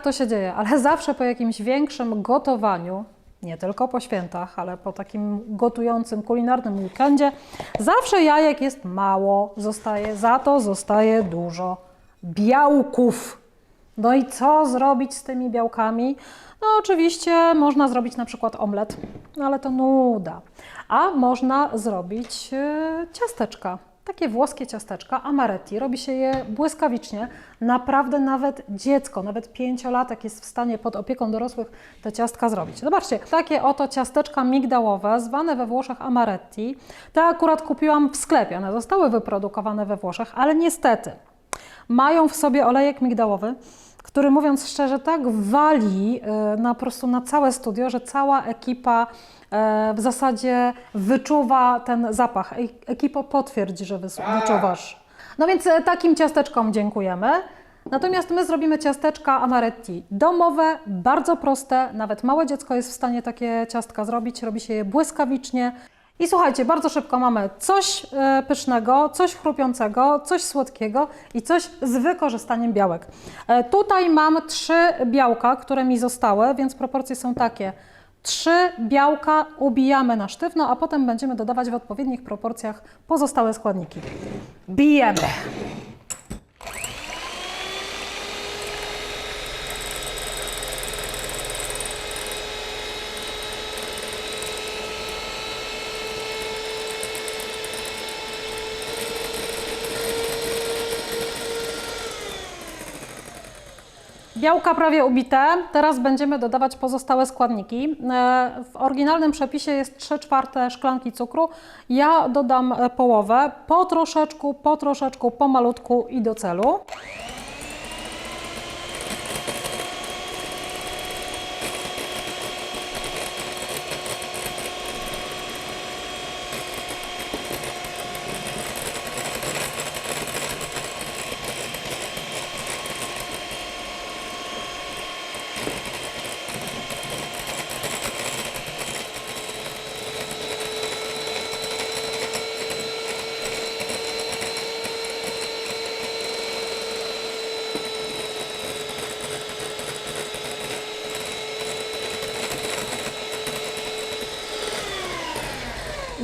Jak to się dzieje, ale zawsze po jakimś większym gotowaniu, nie tylko po świętach, ale po takim gotującym, kulinarnym weekendzie, zawsze jajek jest mało, zostaje, za to zostaje dużo białków. No i co zrobić z tymi białkami? No oczywiście można zrobić na przykład omlet, no ale to nuda. A można zrobić e, ciasteczka. Takie włoskie ciasteczka, amaretti. Robi się je błyskawicznie. Naprawdę nawet dziecko, nawet pięciolatek jest w stanie pod opieką dorosłych te ciastka zrobić. Zobaczcie, takie oto ciasteczka migdałowe, zwane we Włoszech amaretti. Te akurat kupiłam w sklepie. One zostały wyprodukowane we Włoszech, ale niestety mają w sobie olejek migdałowy, który mówiąc szczerze tak wali e, na po prostu na całe studio, że cała ekipa e, w zasadzie wyczuwa ten zapach. Ekipo potwierdź, że wys- wyczuwasz. No więc e, takim ciasteczkom dziękujemy. Natomiast my zrobimy ciasteczka amaretti domowe, bardzo proste, nawet małe dziecko jest w stanie takie ciastka zrobić, robi się je błyskawicznie. I słuchajcie, bardzo szybko mamy coś e, pysznego, coś chrupiącego, coś słodkiego i coś z wykorzystaniem białek. E, tutaj mam trzy białka, które mi zostały, więc proporcje są takie. Trzy białka ubijamy na sztywno, a potem będziemy dodawać w odpowiednich proporcjach pozostałe składniki. Bijemy! Białka prawie ubite. Teraz będziemy dodawać pozostałe składniki. E, W oryginalnym przepisie jest 3 czwarte szklanki cukru. Ja dodam e, połowę, po troszeczku, po troszeczku, po malutku i do celu.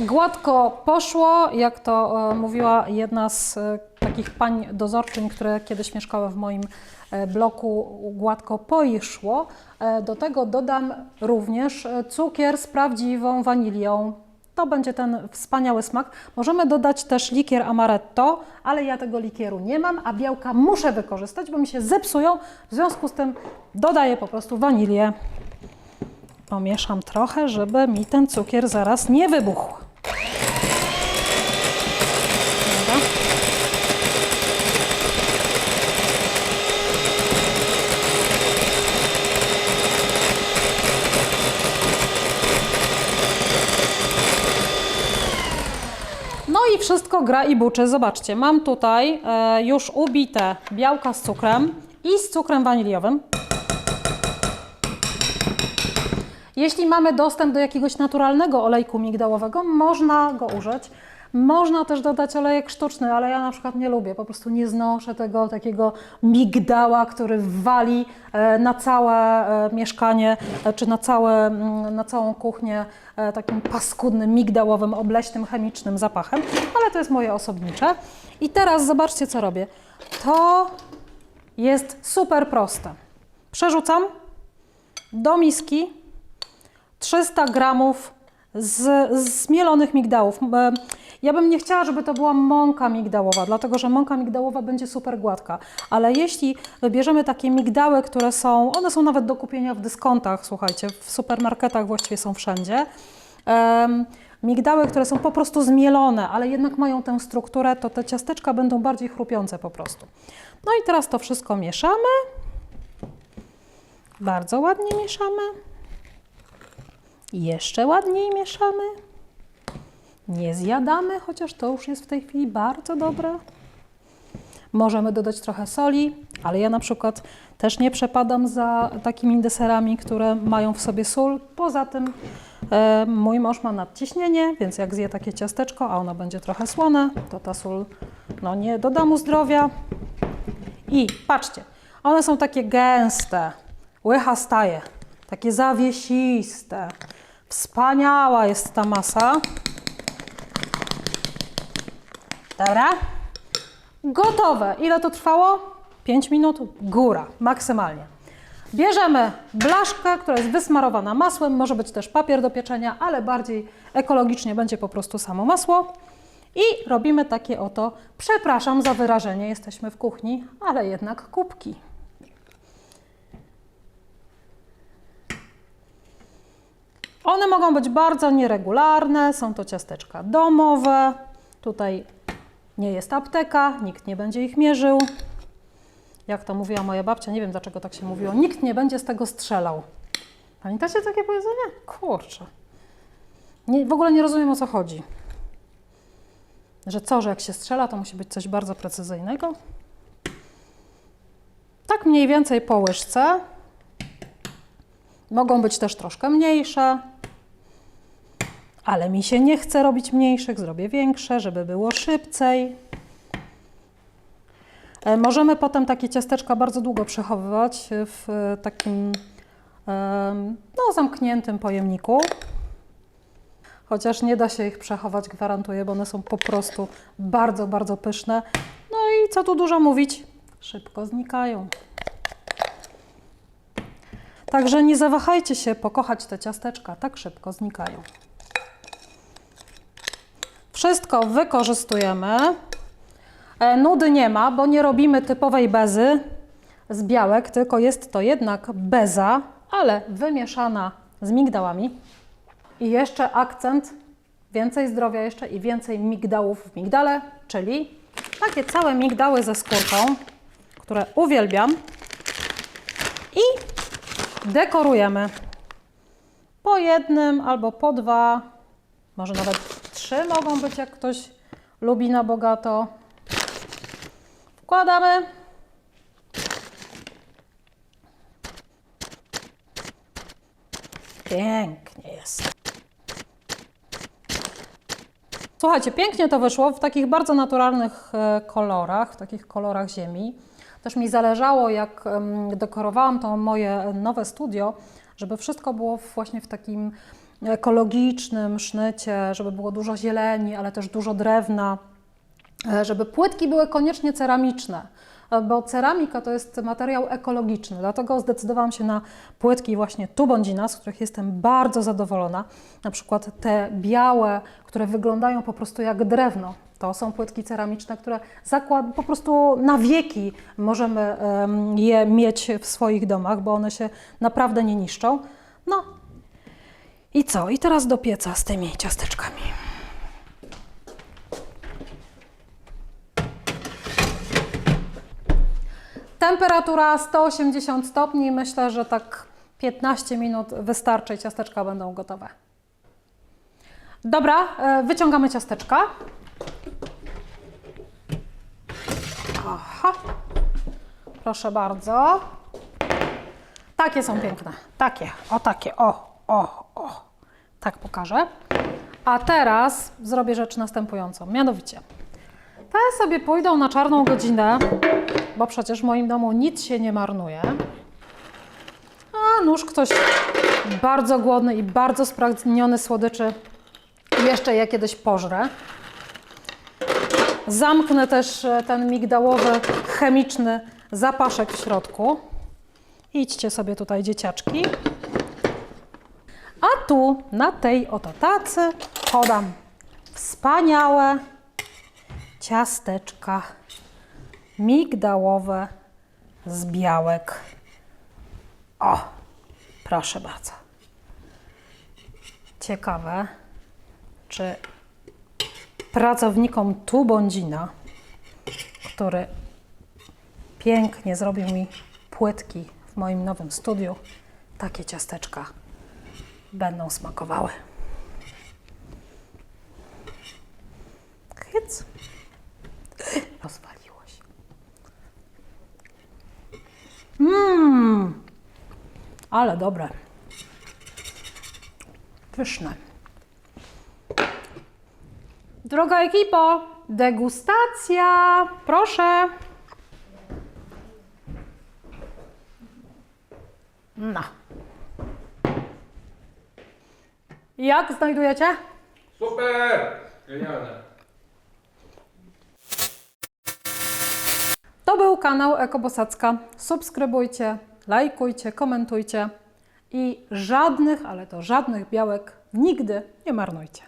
Gładko poszło, jak to e, mówiła jedna z e, takich pań dozorczyń, które kiedyś mieszkały w moim e, bloku, gładko poszło. Do tego dodam również cukier z prawdziwą wanilią. To będzie ten wspaniały smak. Możemy dodać też likier amaretto, ale ja tego likieru nie mam, a białka muszę wykorzystać, bo mi się zepsują. W związku z tym dodaję po prostu wanilię. Pomieszam trochę, żeby mi ten cukier zaraz nie wybuchł. No i wszystko gra i buczy. Zobaczcie, mam tutaj e, już ubite białka z cukrem i z cukrem waniliowym. Jeśli mamy dostęp do jakiegoś naturalnego olejku migdałowego, można go użyć. Można też dodać olejek sztuczny, ale ja na przykład nie lubię, po prostu nie znoszę tego takiego migdała, który wali e, na całe e, mieszkanie e, czy na, całe, mm, na całą kuchnię takim paskudnym, migdałowym, obleśnym, chemicznym zapachem, ale to jest moje osobnicze. I teraz zobaczcie, co robię. To jest super proste. Przerzucam do miski 300 gramów z, zmielonych migdałów. E, Ja bym nie chciała, żeby to była mąka migdałowa, dlatego że mąka migdałowa będzie super gładka. Ale jeśli wybierzemy takie migdały, które są, one są nawet do kupienia w dyskontach, słuchajcie, w supermarketach właściwie są wszędzie. Em, migdały, które są po prostu zmielone, ale jednak mają tę strukturę, to te ciasteczka będą bardziej chrupiące po prostu. No i teraz to wszystko mieszamy. Bardzo ładnie mieszamy. Jeszcze ładniej mieszamy. Nie zjadamy, chociaż to już jest w tej chwili bardzo dobre. Możemy dodać trochę soli, ale ja na przykład też nie przepadam za takimi deserami, które mają w sobie sól. Poza tym e, mój mąż ma nadciśnienie, więc jak zje takie ciasteczko, a ono będzie trochę słone, to ta sól no, nie doda mu zdrowia. I patrzcie, One są takie gęste, łycha staje, takie zawiesiste. Wspaniała jest ta masa. Dobra. Gotowe. Ile to trwało? 5 minut? Góra, maksymalnie. Bierzemy blaszkę, która jest wysmarowana masłem, może być też papier do pieczenia, ale bardziej ekologicznie będzie po prostu samo masło. I robimy takie oto, przepraszam za wyrażenie, jesteśmy w kuchni, ale jednak kubki. One mogą być bardzo nieregularne, są to ciasteczka domowe. Tutaj nie jest apteka, nikt nie będzie ich mierzył. Jak to mówiła moja babcia, nie wiem dlaczego tak się mówiło, nikt nie będzie z tego strzelał. Pamiętacie takie powiedzenie? Kurczę. Nie, w ogóle nie rozumiem o co chodzi. Że co, że jak się strzela, to musi być coś bardzo precyzyjnego? Tak mniej więcej po łyżce. Mogą być też troszkę mniejsze, ale mi się nie chce robić mniejszych, zrobię większe, żeby było szybciej. E, Możemy potem takie ciasteczka bardzo długo przechowywać w e, takim em, no, zamkniętym pojemniku. Chociaż nie da się ich przechować, gwarantuję, bo one są po prostu bardzo, bardzo pyszne. No i co tu dużo mówić, szybko znikają. Także nie zawahajcie się pokochać te ciasteczka, tak szybko znikają. Wszystko wykorzystujemy. E, Nudy nie ma, bo nie robimy typowej bezy z białek, tylko jest to jednak beza, ale wymieszana z migdałami. I jeszcze akcent, więcej zdrowia jeszcze i więcej migdałów w migdale, czyli takie całe migdały ze skórką, które uwielbiam. I dekorujemy po jednym albo po dwa, może nawet trzy mogą być, jak ktoś lubi na bogato. Wkładamy. Pięknie jest. Słuchajcie, pięknie to wyszło w takich bardzo naturalnych e, kolorach, w takich kolorach ziemi. Też mi zależało, jak dekorowałam to moje nowe studio, żeby wszystko było właśnie w takim ekologicznym sznycie, żeby było dużo zieleni, ale też dużo drewna, e, żeby płytki były koniecznie ceramiczne, e, bo ceramika to jest materiał ekologiczny, dlatego zdecydowałam się na płytki właśnie Tubondzina, z których jestem bardzo zadowolona. Na przykład te białe, które wyglądają po prostu jak drewno. To są płytki ceramiczne, które zakład, po prostu na wieki możemy em, je mieć w swoich domach, bo one się naprawdę nie niszczą. No i co? I teraz do pieca z tymi ciasteczkami. Temperatura 180 stopni. Myślę, że tak 15 minut wystarczy i ciasteczka będą gotowe. Dobra, e, wyciągamy ciasteczka. Aha. Proszę bardzo. Takie są piękne. Takie, o takie, o, o, o. Tak pokażę. A teraz zrobię rzecz następującą. Mianowicie, te sobie pójdą na czarną godzinę, bo przecież w moim domu nic się nie marnuje. A nóż ktoś bardzo głodny i bardzo spragniony słodyczy jeszcze je kiedyś pożre. Zamknę też e, ten migdałowy, chemiczny zapaszek w środku. Idźcie sobie tutaj, dzieciaczki. A tu, na tej oto tacy, podam wspaniałe ciasteczka migdałowe z białek. O, proszę bardzo. Ciekawe, czy pracownikom Tubondzina, który pięknie zrobił mi płytki w moim nowym studiu, takie ciasteczka będą smakowały. Hyc. Rozwaliło się. Mmm, ale dobre. Pyszne. Droga ekipo, degustacja. Proszę. No. Jak znajdujecie? Super! Genialne. To był kanał Ekobosacka. Subskrybujcie, lajkujcie, komentujcie i żadnych, ale to żadnych białek nigdy nie marnujcie.